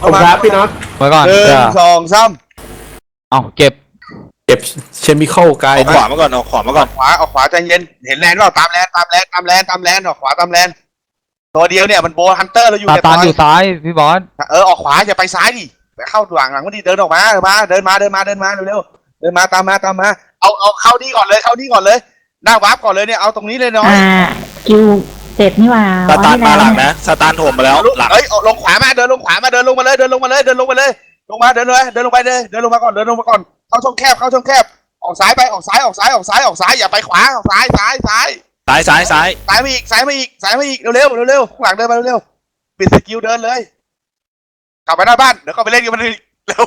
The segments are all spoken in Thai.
ขอบคุณครับพี่น็อตไว้ก่อนหนึ่เพื่งอสองสามเอาเก็บเก็บเคมีคอลกายเอาขวามาก่อนเอาขวามาก่อนขวาออกขวาใจเย็นเห็นแลนด์เปล่าตามแลนด์ตามแลนด์ตามแลนด์ตามแลนด์ออกขวาตามแลนด์ตัวเดียวเนี่ยมันโบฮันเตอร์เราอยู่ตาเนี่ยตานปล่อยู่ซ้ายพี่บอสเออออกขวาอย่าไปซ้ายดิไปเข้าหลังหลังมันดิเดินออกมาเดินมาเดินมาเดินมาเดินมาเร็วๆเดินมาตามมาตามมาเอาเอาเข้านี่ก่อนเลยเข้านี่ก่อนเลยหน้าวาร์ปก่อนเลยเนี่ยเอาตรงนี้เลยน้อย อ่าคิว เจ็ดนี่หว่าสตาร์ทมาหลังนะนะสตาร์ทโถมมาแล้วหลังเอ้ยเอาลงขวามาเดินลงขวามาเดินลงมาเลยเดินลงมาเลยเดินลงมาเลยลงมาเดินเลยเดินลงไปเลยเดินลงมาก่อนเดินลงมาก่อนเข้าช่องแคบเข้าช่องแคบออกซ้ายไปออกซ้ายออกซ้ายออกซ้ายออกซ้ายอย่าไปขวาออกซ้ายซ้ายซ้ายซ้ายซ้ายซ้ายซ้ายมาอีกซ้ายมาอีกซ้ายมาอีกเร็วๆเร็วๆข้างหลังเดินมาเร็วๆปิดสกิลเดินเลยกลับไปหน้าบ้านเดี๋ยวก็ไปเล่นกันมันอีกเร็ว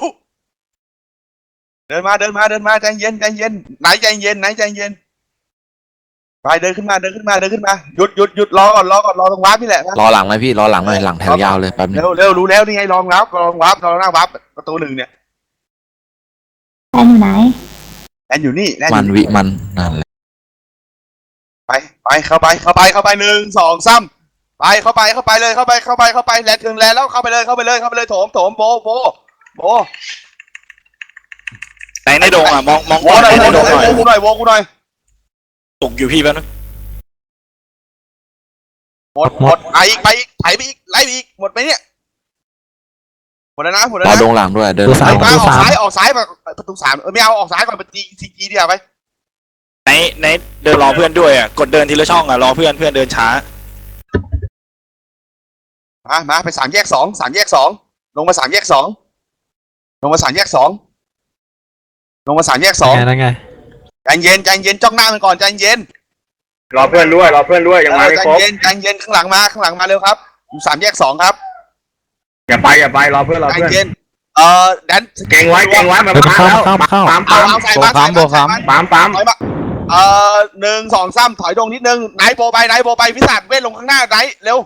เดินมาเดินมาเดินมาใจเย็นใจเย็นไหนใจเย็นไหนใจเย็น ไปเดินขึ้นมาเดินขึ้นมาเดินขึ้นมาหยุดหยุดหยุดรอก่อนรอก่อนรอตรงวาร์ปนี่แหละรอหลังไหมพี่รอหลังหน่อยหลังแถวยาวเลยแป๊บนึงเร็วเร็วรู้แล้วนี่ไงลองวาร์ปลองวาร์ปลองหน้าวาร์ปประตูหนึ่งเนี่ยแอนอยู่ไหนแอนอยู่นี่แอนอมันยู่วิมันนั่นแหละไปไปเข้าไปเข้าไปเข้าไปหนึ่งสองสามไปเข้าไปเข้าไปเลยเข้าไปเข้าไปเข้าไปแลนถึงแลนแล้วเข้าไปเลยเข้าไปเลยเข้าไปเลยโถมโถมโบโบโบไหนในโดงอะมองมองโบก่อนหน่อยในโบโดงหน่อยกูหน่อยโบกูหน่อย ตกอยู่พี่แป๊บนึงหมดหมดไปอีกไปอีกไถไปอีกไล่ไปอีกหมดไหมเนี่ยหมดแล้วนะหมดแล้วรอนะดงหลังด้วย เดินดูหสาลัมงไปออกซ้ายออกซ้ายแบบประตูสามเออไม่เอาออกซ้ายก่อนไปตีซีจีเดียวไปไหนไหนเดินรอเพื่อนด้วยอะกดเดินทีละช่องอะรอเพื่อนเพื่อนเดินช้า มามาไปสามแยกสองสามแยกสองลงมาสามแยกสองลงมาสามแยกสองลงมาสามแยกสองไงนั่นไง ใจเย็นใจเย็นจ้องหน้ามันก่อนใจเย็นรอเพื่อนด้วยรอเพื่อนด้วยยังมาเออไม่ใจครบเย็นใจเย็นข้างหลังมาข้างหลังมาเร็วครับอยู่สามแยกสองครับอย่าไปอย่าไปรอเพื่อนรอใจเพื่อนเย็นเอ่อแดนเก่งไว้เก่งไว้มาเดินปั๊มเข้าแล้วเข้าเข้าปั๊มเอาปั๊มเอาใส่โบมาค้ำโบใส่ค้มาปั๊มปั๊มถอยมาเอ่อหนึ่งสองสามถอยตรงนิดนึงไหนโบไปไหนโบไปพิศาจเวทลงข้างหน้าไหนเร็ว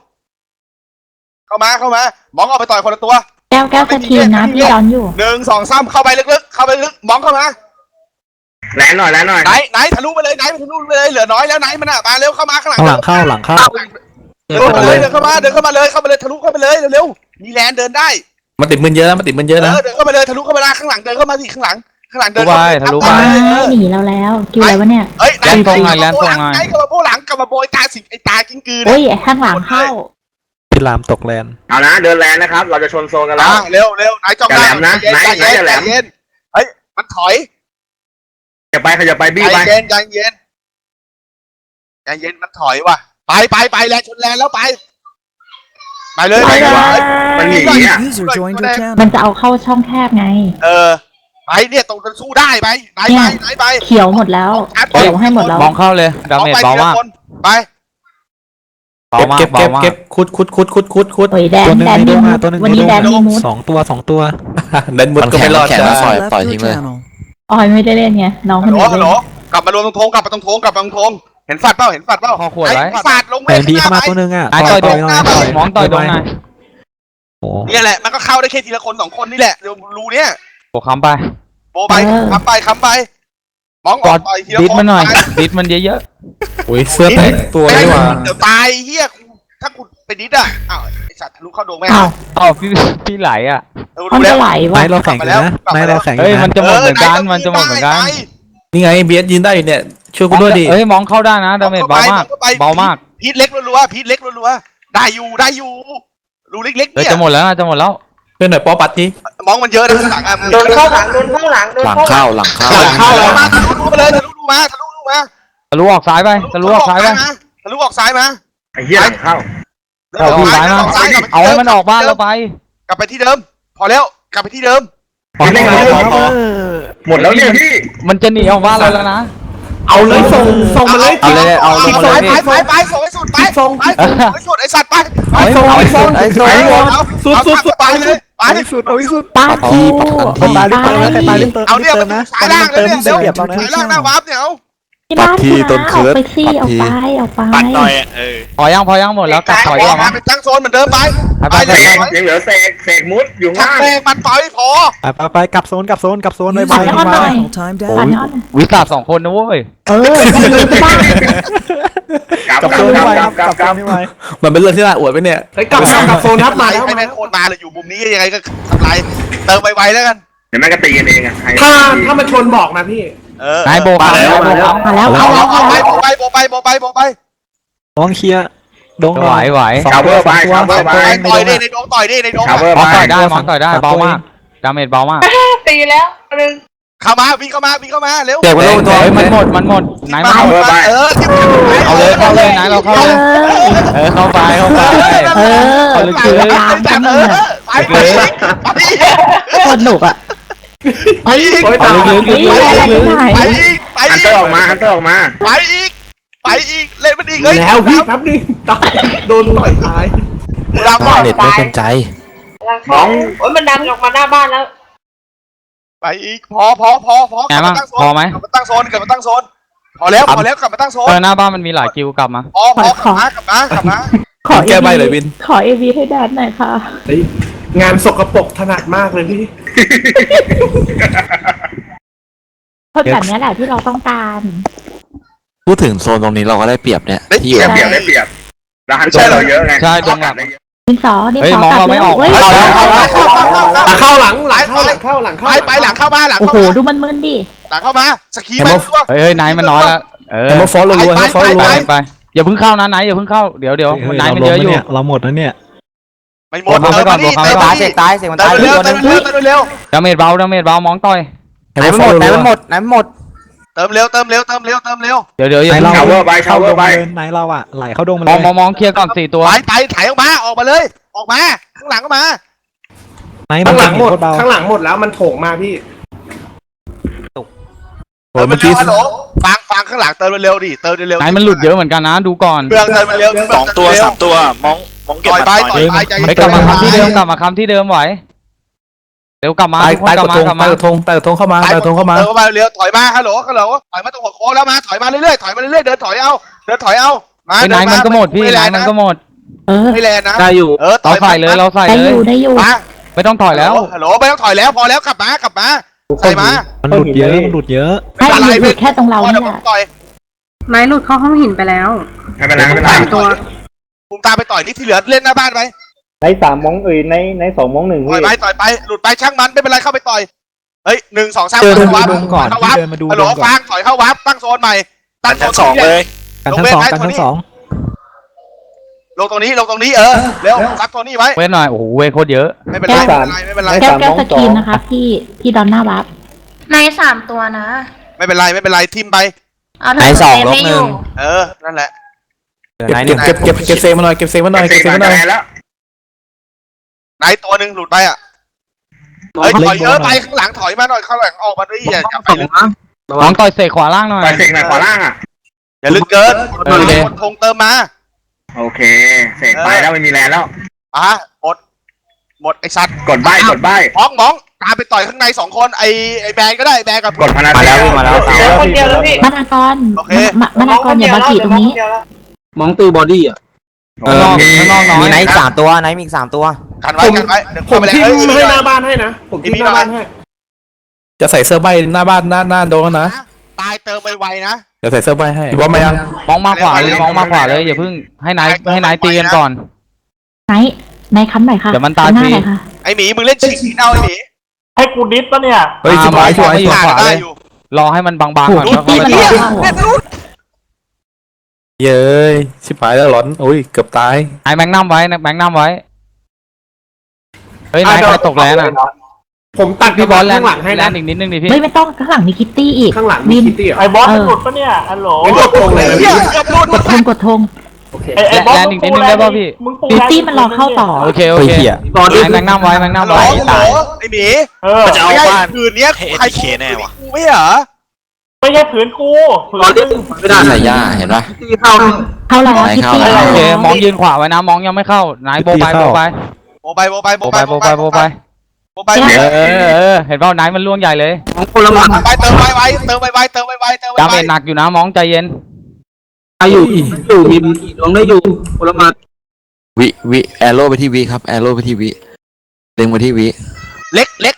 เข้ามาเข้ามามองออกไปต่อยคนละตัวแก้วแก้วสทีมนะพี่ดอนอยู่หนึ่งสองสามเข้าไปลึกๆเข้าไปลึกมองเข้ามา แลนหน่อยแลนหน่อยไหนไหนทะลุไปเลยไหนทะลุไปเลยเหลือน้อยแล้วไหนมันอะมาเร็วเข้ามาข้างหลังข้างหลังเข้าหลังเข้าเดินเข้ามาเลยเดินเข้ามาเดินเข้ามาเลยเข้ามาเลยทะลุเข้าไปเลยเร็วๆมีแลนเดินได้มันติดมันเยอะนะมันติดมันเยอะเอนะอเดินเข้ามาเลยทะลุเข้ามาเลยข้างหลังเดินเข้ามาสิข้างหลังข้างหลังำเดิทะนลุไปเข้าทะลุไปอ้าวหนีเราแล้วคิวอะไรวะเนี่ยเอ้ยแลนตรงไงแลนตรงไงไอ้กระโปงหลังกระโปงไอ้ตาสิไอ้ตากิ้งกือโอ้ยไอ้ข้างหลังเข้าพี่ลามตกแลนเอานะเดินแลนนะครับ เราจะชนโซนกันแล้วอะเร็วเร็วไหนจ้องอย่าแหลมนะใจเย็ไหนไหนอย่าแหลมใจเย็นเฮ้ยมันถอย อย่าไปขยับไปบี้ใจไปเย็นใจเย็นใจเย็นมันถอยว่ะ ไปไปไปแลนชนแลนแล้วไป ไปเลยไปไปเลเลยยมันหนีอะ User joined your channel. มันจะเอาเข้าช่องแคบไง เออ ไปเนี่ยตรงกันสู้ได้ไปไหนไปไหนไปเขียวหมดแล้ว เขียวให้หมดแล้ว มองเข้าเลยดาเมจอเบาไปทีละมากคนไป เบาเก็บมากเก็บเบามากเก็บคุดคุดคุดคุดคุดคุดโอ้ยแดนตัวหนึ่งแดนในมีดงมูอะดตัวหนึ่งวันนี้ในแดดนงมีมูด สองตัวสองตัวเดนมุดมันก็แข็ไม่งรอดแข็งจ้าแล้วซอยปล่อย Left ทิ้ง your เลย channel. ออยไม่ได้เล่นไงน้องฮัคลนโหลอื่นฮัลโหลเล่นกลับมารวมตรงโถงกลับมาตรงโถงกลับมาตรงโถงเห็นฝัดเปล่าเห็นฝัดเปล่าข้อขวดไว้ไอ้ฝัดลงเวแต่ทดีเข้ามาไปตัวหนึ่งอะไอ้ต่อยต่ตรอยงหน่อยมองต่อยตรงไหนโอ้เนี่ยแหละมันก็เข้าได้แค่ทีละคนสองคนนี่แหละเดี๋ยวรูเนี่ยโบค้ำไป โบไปค้ำไปค้ำไปมองออกต่อยทีละดิดคนมันหน่อย ไปดิดมันเยอะโหเสื้อแตกตัวไม่นี่หว่าเดี๋ยวตายเฮียถ้ากูไปดิดอะอ้าวไอสัตว์ทะลุเข้าโดงแม่งอ้าวๆอ๋อพี่พี่ไหลอะ เออมันรู้แล้จะวไหลไหนวะเราแข่งกันนะไหนเราแข่งกัเฮ้ยนมันนะจะหมดเหมือนกันไหมันจะหมดเหมือนกันไปนี่ไงเบียสยืนได้อยู่เนี่ยช่วยกูด้วยดิ เฮ้ยมองเข้าได้นะดาเมจเบามากเข้ไปเบามากพีทเล็กรัวๆพีทเล็กรัวๆได้อยู่ได้อยู่รูเล็กๆเฮ้ยเนี่ยจะหมดแล้วนะจะหมดแล้วเพื่อนหน่อยป๊อปัดทีมองมันเยอะนะข้างหลังอะโดนเข้าหลัง โดนเข้าหลัง โดนหลังเข้าเข้าหลัง เข้าหลังเข้ามาทะลุรูมาเลยทะลุรูมาทะลุรูมาทะลุออกซ้ายไปทะลุออกซ้ายไป ทะลุออกซ้ายมาไอ้เหี้ยหลังเข้า ทะเอาลุออออกกซ้าซ้ายยมามาเอาให้มันออกบ้านเราไป กลับไปที่เดิม พอแล้วกลับไปที่เดิม พอไม่พมาอพอหมดแล้วเนี่ยพี่ มันจะหนีออกบ้านเราแล้วนะ เอาเลยส่งส่งมาเลยเอาเลยเอาลงมาเลยไปพี่ไปไปส่งให้สุดไปส่งไปส่งให้สุดไอสัตว์ไปเอาให้เอาให้สุดไอ้สุดไปเอาเอาสุดสุดสุดไปเลยไปเอาให้สุดเอาให้สุดปาคิวคนตายรีบเติมนะใครตายรีบเติมเอาเนี่ยเติมันมนะสายล่างเลยเนี่ยเสีเดี๋ยยวเปรียบเรานะสายล่างหน้าวาร์ปเนี่ยเอา ที่บ้านปัดทีที่ต้นร้านเคิออร์กดไปซี่ปัดออกทีไปออกไปปัดหน่อยอะเออพอยังพอยังหมดแล้วกลับถอยดีกว่ามั้งไปตั้งโซนเหมือนเดิมไปไปไปไปไปเลยไปยังเหลือเสกเสกมุดอยู่ชักง่ายแรงมันไฟพอ ไปไปไปกลับโซนกลับโซนกลับโซนไปปัดให้อ้อนหน่อย Time ปัด down. ให้อ้อนวิสาสองคนนะเว้ยเออจะดูที่บ้านกลับกลับกลัโซบนกให้ลับไวกลับกลับให้ไวมันเป็นเรื่องที่น่าอวดไหมเนี่ยกลับกลับโซนครับมาแล้วให้แม่งโคนมาเลยอยู่มุมนี้ยังไงก็ทำลายเติมไวๆแล้วกันเดี๋ยวแม่งก็ตีกันเองอะใครถ้าถ้ามันชนบอกนะพี่ เออนายโบกมาแล้วโบกเอามาแล้วเอาเอาเอาแล้วเอาเอาไปแล้วโบไปโบไปโบไปโบไปลองเคลียร์ดงไหวไหวสองชาวเวตัอวร์ไปสองตัวชาวเวอร์ไปไปไม่ต่อยโดดินในดงต่อยดิในดงชาวเวอร์มไปองต่อยได้มองต่อยได้เบามากดาเมจเบามากตีแล้วหนึ่งเข้ามาวิ่งเข้ามาวิ่งเข้ามาเร็วเจ็บไปแล้วตัวเฮ้ยมันหมดมันหมดนายมาเอาเอาไปเออเอาเลยเข้าเลยนายเราเข้าเอเลยอเออเข้าไปเข้าไปเออเอาเลยคือตามกันเลยไปไปไปโคตรหนุกอะ ไปอีก โอ้ยตายนี่อะไรที่ไหนไปอีก ไปฮันอีเตอกร์ออกมาฮันเตอร์ออกมาไปอีก ไปอีก เล่นมันอีกเลยแล้วพี่แป๊บนึงตายโดนต่อยตายดาวก่อนเน็ตไม่เป็นใจหลังเข้าโอ้ยมันดันออกมาหน้าบ้านแล้ว ไปอีก พอพอพอพอกไงลับบ้ามางตั้งโซพอนไหมกลับมาตั้งโซนกลับมาตั้งโซน พอแล้วพอแล้วกลับมาตั้งโซเอน อหน้าบ้านมันมีหลายกิวกลับมา พอพอกลับมากลับมากลับมาขอแก้ใบเลยวิน ขอเอวีให้แดดหน่อยค่ะ เฮ้ยงานสกปรกถนัดมากเลยพี่ คนแบบนี้แหละที่เราต้องการ พูดถึงโซนตรงนี้เราก็ได้เปรียบเนี่ยได้ที่เปอรียู่ยบได้เปรียบได้เปรียบแล้วฮันเตอร์เราเยอะไงใช่ดงหลักดินสอดินเฮ้ยสอมองตัดเราไม่ออกเว้ยเข้าแล้วเข้าแล้วเข้าแล้วเข้าแล้วเข้าหลังหลังเข้าหลังเข้าหลังไปเข้าไปหลังเข้ามาหลังโอ้เข้าโหมาดูมันมึนดิ หลังเข้ามาสกีเห็นไปไหมตัวเฮ้ยเฮ้ยนายมันน้อยแล้วเออเห็นว่าฟอสรัวๆให้ฟอสรัวไปไปอย่าเพิ่งเข้านะนายอย่าเพิ่งเข้าเดี๋ยวเดี๋ยวนายมันเยอะอยู่ เราหมดแล้วเนี่ย ไม่หมดบวกเข้าไปก่อนเติมบวกเข้าไปมาก่อนดิตายเสกตายเสกมันเติตายมเร็วเติมเร็วเติมเร็วดาเมจเบาดาเมจเบามองต่อยเห็นว่าฟอสรัวเติมเร็วเติมเร็วเติมเร็วเติมเร็วเดี๋ยวเดี๋ยวอย่าไหนเพิ่งเราชาวเวอร์ไปชาวเวอร์ไปไหนเราอะไหลเข้าดงมันมเลองยมองมองเคลียร์ก่อนสี่ตัวไปไปถ่ายออกมาออกมาเลย ออกมาข้างหลังก็มาไหนข้างหลังหมดเบาข้างหลังหมดแล้วมันโถงมาพี่โอ้ยเมื่อกี้ฮัลโหลฟังฟังข้างหลังเติมเร็วดิเติมเร็วนายมันหลุดเยอะเหมือนกันนะดูก่อนเมืองเติมเร็วสองตัวสามตัวมอง มองเก็บต่อยมันไปหน่ต่ออยยไปใจไปกลับมาคำที่เดิมกลับมาคำที่เดิมไหวเร็วกลับมาตายทุกคนตายกกลับระมาทงกลับตายมากระทงตายกระทงเข้ามาตายกระทงเข้ามาเติมเข้ามาเร็วถอยมาฮัลโหลฮัลโหลถอยมาตรงหัวโค้งแล้วมาถอยมาเรื่อยๆถอยมาเรื่อยๆเดินถอยเอาเดินถอยเอามาไอ้นายมันก็หมดพี่นายมันก็หมดเออไม่แลนนะได้อยู่ เออเราใส่เลยเราใส่ได้เลอย ยู่ได้อยู่ มาไม่ต้องถอยแล้ว ฮัลโหลไม่ต้องถอยแล้วพอแล้วกลับมากลับมาใส่มามันหลุดเยอะมันหลุดเยอะ ให้อยู่หยุดแค่ตรงเราพอนี่เดี๋ยวแหผมละ ต่อยไม้หลุดเข้าห้องหินไปแล้วไม่เป็นไรไม่เป็นไร สามตัว ภูมิตามไปต่อยนี่ที่เหลือเล่นหน้าบ้านไปในสามมงเอ้ยในในสองมงหนึ่งต่อยไปต่อยไปหลุดไปช่างมันไม่เป็นไรเข้าไปต่อยเฮ้ยหนึ่งสองสามเดินเข้ามาวับดูดงก่อนเข้าพี่วับเดินมาดูฮัลโหลดงก่อฟันงถอยเข้าวับตั้งโซนใหม่ตั้งโซชั้นนสองเลย กันทั้งสองกันทั้งสองลงตรงนี้ลงตรงนี้เออเร็วซับตัวนี้ไว้เว้นหน่อย โอ้โห เวทโคตรเยอะ ไม่เป็นไรไม่เป็นไรไม่เป็นไร แก้วแก้วสกรีนนะคะ พี่พี่ดอนหน้าวับในสามตัวนะ ไม่เป็นไรไม่เป็นไรทิมไป เอาไหนสองลบหนึ่ง เออ นั่นแหละ เก็บเก็บเก็บเก็บเก็บเซฟมาหน่อยเก็บเซฟมาหน่อยเสเก็บกเซฟมามาหน่อยแล้วไหนตัวหนึ่งหลุดไปอะเฮ้ยถอยเยอะไปข้างหลังถอยมาหน่อยข้างหลังออกมาด้วยอย่าอย่าไปลึกน้องต่อยเสกขวาล่างหน่อยไปเสกหน่อยขวาล่างอะอย่าลึกเกินเออโอเคคนทงเติมมา โอเคเสกไปแล้วไม่มีแรงแล้วอะหมดหมดไอสัตว์กดใบกดใบมองมองตามไปต่อยข้างในสองคนไอไอแบนก็ได้แบนกับกดพนันมาแล้วมาแล้วเหลือคนเดียวแล้วพี่มานากรโอเคมามานากรอย่ามากีดตรงนี้ มองตีบอดี้อะข้างนอกข้างนอกน้อย มีไหนอีกสามตัวไหนมีอีกสามตัว กันไว้กันไว้เดี๋ยวผมเข้าไปทิ้งเลยเอ้ยให้หน้าบ้านให้นะ ผมทิ้งหน้าบ้านให้ จะใส่เสื้อใบหน้าบ้านหน้าหน้าโดนนะตายเติมไวๆนะ จะใส่เสื้อใบให้บอลมายังมองมาขวาเลยมองมาขวาเลยอย่าเพิ่งให้นายให้นายตีกันก่อน ไหนไหนค้ำหน่อยค่ะเดี๋ยวมันตายหน้าฟรีหน่อยค่ะไอหมีมึงเล่นชิงเอาไอหมีให้กูดิสปะเนี่ย เฮ้ยชิบหายชิบหายอยู่ขาขวาได้เลยอยู่รอให้มันบางๆก่อนดูแล้วตีค่อยมันไปรต่ออเข้า เย้ยชิบหายแล้วหลอนอุ้ยเกือบตายนายแบงค์น้ำไว้นะแบงค์น้ำไว้ เฮ้ยนายใครตกแล้วน่ะผมตัดพี่บอลแลนข้างหลังให้แลนะนอีกนิดนึงดิพี่ เฮ้ยไม่ต้องข้างหลังมีคิตตี้อีกข้างหลังมีคิตตี้ไอ้บอสมันหลุดปะเนี่ยฮัลโหลไม่หลุดตรงเลยเหี้ยเกือบหลุดกดธงกดธงแลแลนอีกนิดนึงได้ป่ะพี่คิตตี้มันรอเข้าต่อ โอเค โอเคนายแบงค์น้ำไว้แบงค์ฮัลน้ำโหลไว้ฮัลโหลไอหมีมันจะเอาไม่ใช่บ้านคืนเนี้ยให้ใคร ATK แน่วะกูไม่เหรอ ไม่ใช่ผืนกูผืนไม่ได้ใส่ย่าเห็นปะเข้าแล้วไหนคิตเข้าตี้แล้วโอเคมองยืนขวาไว้นะมองยังไม่เข้านายโบไปโบไปโบไปโบไปโบไปโบไปโบไปโอ้ไปเออเออเออเห็นเปล่าไหนมันล่วงใหญ่เลยคนละหมัดไปเติมไว้ไว้เติมไว้ไว้เติมไว้ไว้เติมไว้ดาเมไว้จหนักอยู่นะมองใจเย็นอยู่อยู่มีลงได้อยู่คนละหมัดวิวิแอโร่ไปที่วิครับแอโร่ไปที่วิเล็งไปที่วิเล็กเล็ก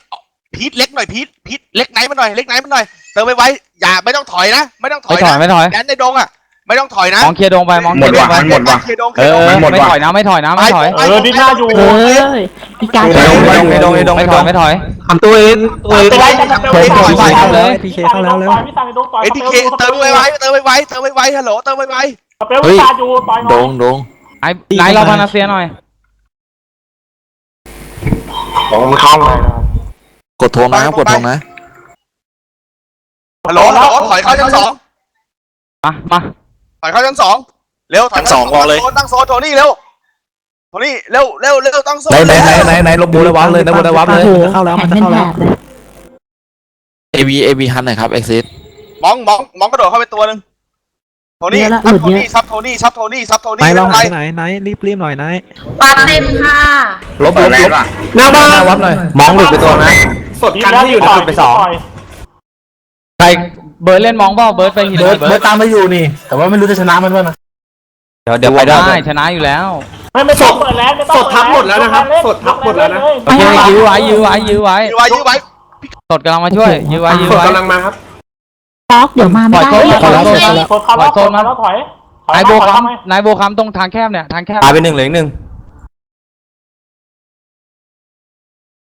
พีทเล็กหน่อยพีทพีทเล็กไหนมาหน่อยเล็กไหนมาหน่อยเติมไว้ไว้อย่าไม่ต้องถอยนะ ไม่ต้องถอไม่ยถอยนะไม่ถอยแดนในดงอะไม่ต้องถอยนะมองเคลียร์ดงไปมองหเคมลียดร์ดว่ะงไปมันหมดว่ะ เคลียร์ดงเคเอลียร์ดองหมดไม่ว่ะ ถอยนะไม่ถอยนะไม่ถอยเออดิหน้าอยู่ เอออีกาไปจะดงไปดงไปดงไปดงไม่ถอยไม่ถอย ทำตัวเองตัวเองไปไล่กันเร็วถอยถอยถอยเลย พี่เคเข้าแล้วเร็ว พี่ตายโดนต่อยเอ็นพีเคเติมไว้ไว้เติมไว้ไว้เติมไว้ไว้ฮัลโหลเติมไว้ไว้สเปลวิตาอยู่ต่อยหดน่อยงดงไอ้ไหนเราพานาเซียหน่อยของมันเข้า กดโทงนะครับกดโทงนะ ฮัลโหลฮัลโหลถอยเข้าชั้นสองมามาถอยเข้าชั้นสองเร็วถอยชั้นสองบอกเลย ตั้งโซนโทนี่เร็วโทนี่เร็วเร็วเร็วตั้งโซนไหนไหนไหนไหนไหนลบบูระวังเลยนะบูระวังเลยโอ้โหเข้าแล้วมันจะเข้าแล้วเอวีเอวีฮันหน่อยครับเอ็กซิสมองมองมองกระโดดเข้าไปตัวหนึ่งโทนี่เยอะละซับหลุดโทเยอะนี่ซับโทนี่ซับโทนี่ซับโทนี่ไหนเราไม่หายเป็นไหไรนไหนรีบรีบหน่อยไหนปาเต็มค่ะลบเปิลดบแรลงบว่ะหน้าบ้านหน้าวัดหน่อยมองหลุดไปตัวนะ สดกันที่อยู่นะไปสองใครเบิร์ดเล่นมองเปล่าเบิร์ดไปหินเบิร์ดเบิเบิร์ร์ดดตามไปอยู่นี่ แต่ว่าไม่รู้จะชนะมันด้วยนะเดี๋ยวเดี๋ยวไปได้ได้ชนะอยู่แล้วไม่ไม่ต้องเปิดแล้วไม่ต้องสดทับหมดแล้วนะครับสดทับหมดแล้วนะโอเคยื้อไว้ยื้อไว้ยื้อไว้ยื้อไว้ยื้อไว้สดกำลังมาช่วยยื้อไว้ยื้อสดไว้กำลังมาครับป๊อกเดี๋ยวมาไม่ได้ปล่อยโซ่เดี๋ยวปล่อยโซ่สดเขาแล้วสดเขาแล้วถอยนายโบคัมนายโบคัมตรงทางแคบเนี่ยทางแคบตายไปหนึ่งเหลืออีกหนึ่ง